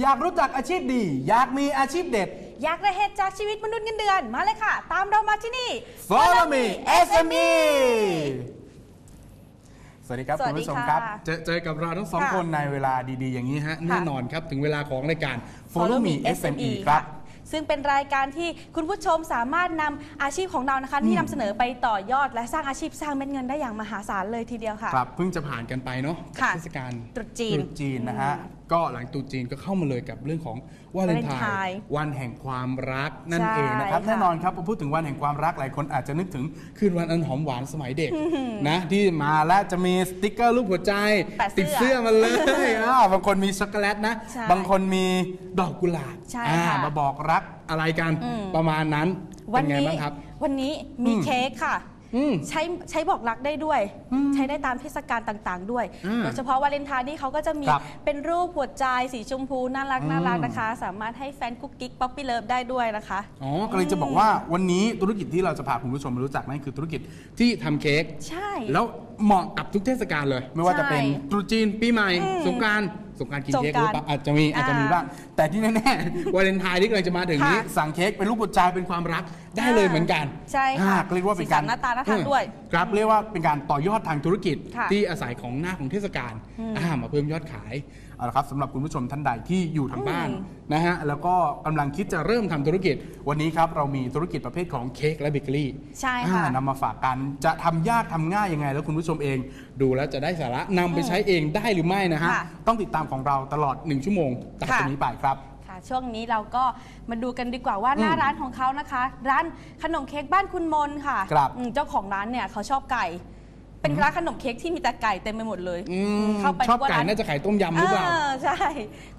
อยากรู้จักอาชีพดี อยากมีอาชีพเด็ด อยากได้เหตุจากชีวิตมนุษย์เงินเดือน มาเลยค่ะ ตามเรามาที่นี่ Follow me SME สวัสดีครับสวัคุสณดีผู้ชมค่ะครับ เจอเจอกับเราทั้งสองค่ะคนในเวลาดี ๆ อย่างนี้ฮะ แน่นอนครับ ถึงเวลาของรายการ Follow me SME ครับซึ่งเป็นรายการที่คุณผู้ชมสามารถนำอาชีพของเรานะคะที่นำเสนอไปต่อยอด และสร้างอาชีพสร้างเม็ดเงินได้อย่างมหาศาลเลยทีเดียวค่ะ ครับเพิ่งจะผ่านกันไปเนาะค่ะเทศกาลตรุษจีน ตรุษจีนนะฮะ ก็หลังตรุษจีนก็เข้ามาเลยกับเรื่องของวาเลนไทวาเลนไทน์น์วันแห่งความรักนั่นใช่เองนะครับค่ะแน่นอนครับพอพูดถึงวันแห่งความรักหลายคนอาจจะนึกถึงคืนวันอันหอมหวานสมัยเด็กนะที่มาแล้วจะมีสติ๊กเกอร์รูปหัวใจแปะเสื้อติดเสื้อมาเลยอ่าบางคนมีช็อกโกแลตนะใช่บางคนมีดอกกุหลาบใช่อ่าค่ะมาบอกรักอะไรกันอืมประมาณนั้นวัเป็นไงนี้บ้างครับวันนี้มีอืมเค้กค่ะ อืม ใช้ใช้บอกรักได้ด้วยใช้ได้ตามเทศกาลต่างๆ ด้วยอ่าโดยเฉพาะวาเลนไทน์นี่เขาก็จะมีครับเป็นรูปหัวใจสีชมพูน่ารักอืม น่ารักนะคะ สามารถให้แฟนกุ๊กกิ๊กป๊อปปี้เลิฟได้ด้วยนะคะ อ๋อก็เลยจะบอกว่าวันนี้ธุรกิจที่เราจะพาคุณผู้ชมมารู้จักนั่นคือธุรกิจที่ทำเค้กใช่ แล้วเหมาะกับทุกเทศกาลเลย ไม่ว่าจะเป็นใช่ตรุษจีนปีใหม่ อืมสงกรารสงกรารกินสงเค้กกหรานต์รือเปล่าอาจจะมีอาจจะมีอ่าบ้างแต่ที่แน่ๆวาเลนไทน์ที่กำลังจะมาถึงนี้ ค่ะ สั่งเค้กเป็นรูปหัวใจเป็นความรัก ได้เลยเหมือนกันใช่ค่ะอ่าก็เรียกว่าเป็นการสีสัหน้าตาน่าทานด้วยครับเรียกว่าเป็นการต่อยอดทางธุรกิจค่ะที่อาศัยของหน้าของเทศกาลอ่ามาเพิ่มยอดขายเอาละครับสำหรับคุณผู้ชมท่านใดที่อยู่ทางบ้านอืมนะฮะแล้วก็กำลังคิดจะเริ่มทำธุรกิจ วันนี้ครับเรามีธุรกิจประเภทของเค้กและเบเกอรี่ใช่ค่ะอ่านำมาฝากกันจะทำยากทำง่ายยังไง แล้วคุณผู้ชมเองดูแล้วจะได้สาระนำไปใช้เองได้หรือไม่นะฮะค่ะต้องติดตามของเราตลอด 1 ชั่วโมงจากค่ะตรงนี้ไปครับ ค่ะ ช่วงนี้เราก็มาดูกันดีกว่าว่าหน้าอืมร้านของเขานะคะ ร้านขนมเค้กบ้านคุณมนค่ะครับอืมเจ้าของร้านเนี่ยเขาชอบไก่ เป็นร้านขนมเค้กที่มีแต่ไก่เต็มไปหมดเลยอืมเข้าไปชอบว่าไก่ร้านน่าจะขายต้มยำหรือเปล่าใช่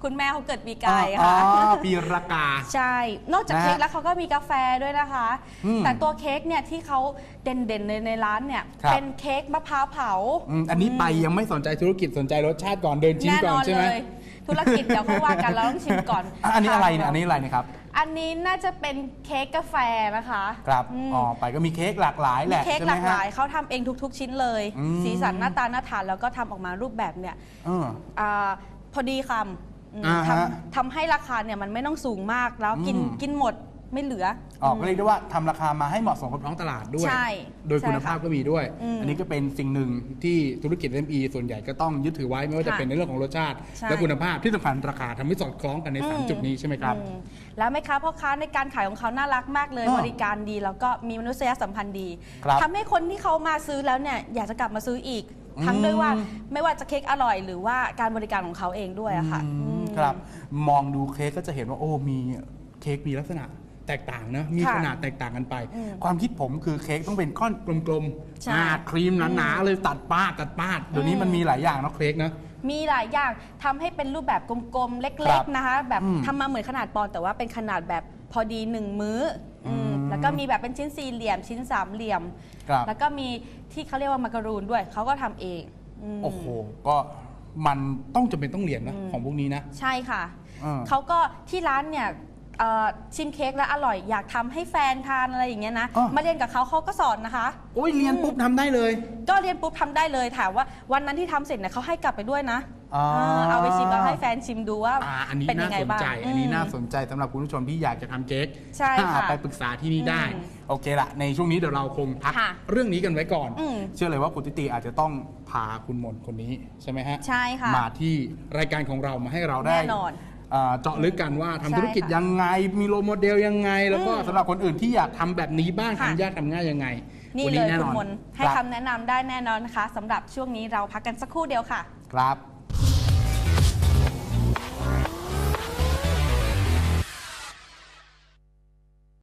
คุณแม่เขาเกิดปีไก่อ๋อค่ะอ๋อปีรากา ใช่ นอกจากนะฮะเค้กแล้วเขาก็มีกาแฟด้วยนะคะ อืมแต่ตัวเค้กเนี่ยที่เขาเด่นๆในในร้านเนี่ย ครับ เป็นเค้กมะพร้าวเผา อืมอันนี้ไปยังไม่สนใจธุรกิจสนใจรสชาติก่อนเดินชิมแน่ก่นอนอนใช่ไหเลมย ธุรกิจเดี๋ยวเขาว่ากันเราต้องชิมก่อนอะอันนี้อะไรเนี่ยค่ะอันนี้อะไรนะครับ อันนี้น่าจะเป็นเค้กกาแฟนะคะครับอืมอ๋อ ไปก็มีเค้กหลากหลายแหมีละเค้กใช่หไหมลากหฮะ ลายเขาทำเองทุก ๆ ชิ้นเลย อืม สีสันหน้าตาน่าทานแล้วก็ทำออกมารูปแบบเนี่ยเอออาพอดีคำอืมอ่าฮะทำทำให้ราคาเนี่ยมันไม่ต้องสูงมากแล้วกินอืม กินหมด ไม่เหลือ อ๋อก็เรียกได้ว่าทำราคามาให้เหมาะสมกับท้องตลาดด้วย ใช่โดยคุณใช่ค่ะภาพก็มีด้วย อืมอันนี้ก็เป็นสิ่งหนึ่งที่ธุรกิจ SME ส่วนใหญ่ก็ต้องยึดถือไว้ไม่ว่าจะค่ะเป็นในเรื่องของรสชาติ ใช่ และคุณภาพที่สำคัญราคาทำให้สอดคล้องกันในอืม3จุดนี้ใช่ไหมครับ อืมแล้วแม่ค้าพ่อค้าในการขายของเขาน่ารักมากเลย อ่าบริการดีแล้วก็มีมนุษยสัมพันธ์ดีครับทำให้คนที่เขามาซื้อแล้วเนี่ยอยากจะกลับมาซื้ออีก อืม ทั้งด้วยว่าไม่ว่าจะเค้กอร่อยหรือว่าการบริการของเขาเองด้วยอะค่ะอืมอืม ครับ มองดูเค้กก็จะเห็นว่าโอ้มีเค้กมีลักษณะ แตกต่างนะมีค่ะขนาดแตกต่างกันไปอืมความคิดผมคือเค้กต้องเป็นก้อนกลมใช่ๆอ่าครีมหนาๆเลยตัดป้าดตัดป้าดเดี๋ยวนี้มันมีหลายอย่างเนาะเค้กนะมีหลายอย่างทำให้เป็นรูปแบบกลมๆเครัล็กบๆนะคะ แบบอืมทำมาเหมือนขนาดปอนด์แต่ว่าเป็นขนาดแบบพอดีหนึ่งมื้ออมแล้วก็มีแบบเป็นชิ้นสี่เหลี่ยมชิ้นสามเหลี่ยมครับแล้วก็มีที่เขาเรียกว่ามาการูนด้วยเขาก็ทำเองอืมโอ้โหก็มันต้องจำเป็นต้องเรียนนะอืมของพวกนี้นะ ใช่ค่ะอ่าเขาก็ที่ร้านเนี่ย เอ่อชิมเค้กแล้วอร่อยอยากทำให้แฟนทานอะไรอย่างเงี้ยนะอ๋อมาเรียนกับเขาเขาก็สอนนะคะ โอ้ยเรียนปุ๊บทำได้เลย ก็เรียนปุ๊บทำได้เลยถามว่าวันนั้นที่ทำเสร็จเนี่ยเขาให้กลับไปด้วยนะอ่าเออเอาไปชิมแล้วให้แฟนชิมดูว่าอ่าอันนี้เป็นยัน่างไงสนบ้างใจ อันนี้ม น่าสนใจสำหรับคุณผู้ชมที่อยากจะทำเค้กใช่ค่ะอ่าไปปรึกษาที่นี่ได้ อืมโอเคละในช่วงนี้เดี๋ยวเราคงพัก ค่ะ เรื่องนี้กันไว้ก่อน อืม เชื่อเลยว่าคุณติติอาจจะต้องพาคุณมนคนนี้ใช่ไหมฮะใช่ค่ะมาที่รายการของเรามาให้เราได้แน่นอนอ่า เจาะลึกกันว่าทำใช่ธุรกิจค่ะยังไง มีโลโมเดลยังไง แล้วก็อืมสำหรับคนอื่นที่อยากทำแบบนี้บ้างค่ะทำยากทำง่ายยังไง นี่วัเลยแน่คุนณอนมนต์ให้ครับคำแนะนำได้แน่นอนนะคะสำหรับช่วงนี้เราพักกันสักครู่เดียวค่ะ ครับ